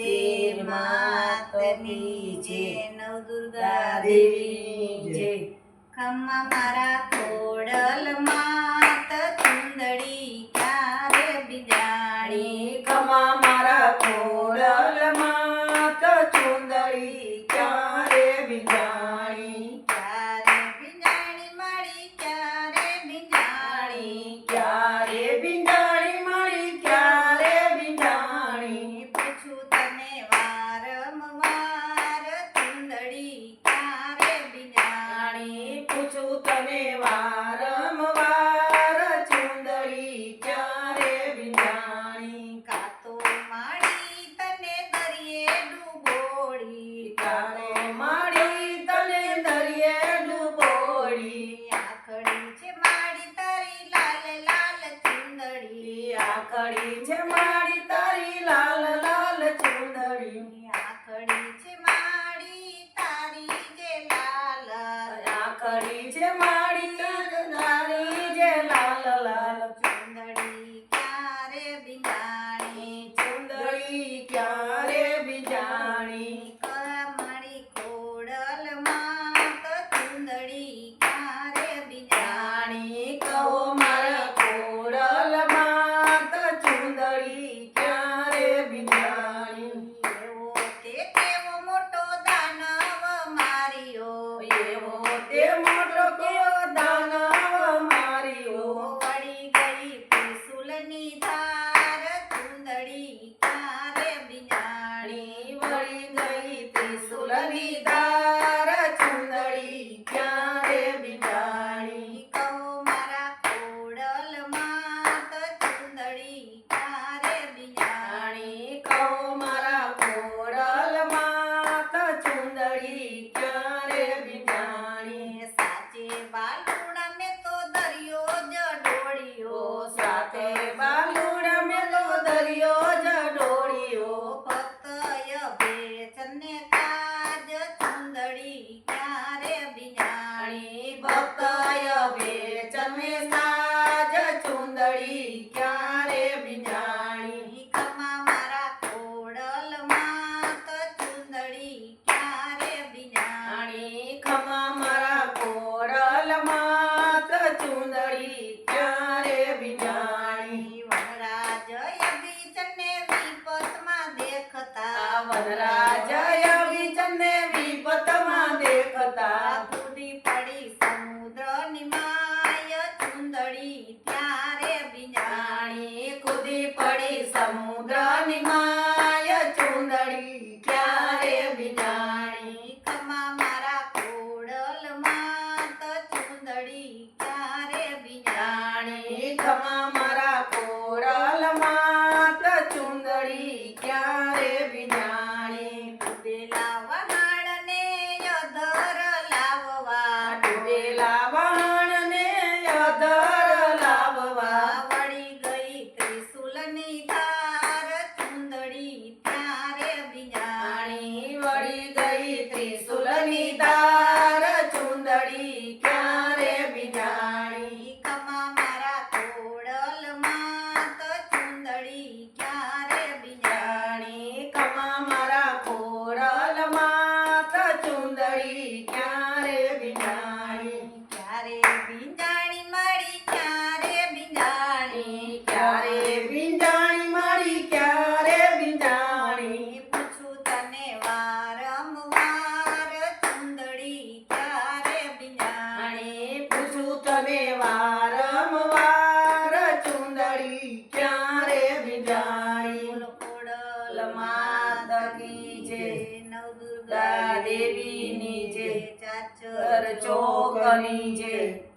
વંદે માતની જય નવદુર્ગા દેવી જય. ખમ્મા મારા ખોડ આખડી છે મારી તારી લાલ લાલ ચૂંદડી. આખડી છે મારી તારી કે લાલ આખડી છે મારી ત્રિશુલની દાર ચુંદડી ક્યારે બિંડાણી કહો મારા કોડલ માત ચુંદડી ક્યારે બિંડાણી કહો મારા કોડલ માત ચુંદડી ક્યારે 一点。Anita. તને વારંવાર ચુંદડી ક્યારે વિજાણી દેવીની જે ચાચર ચોકની જે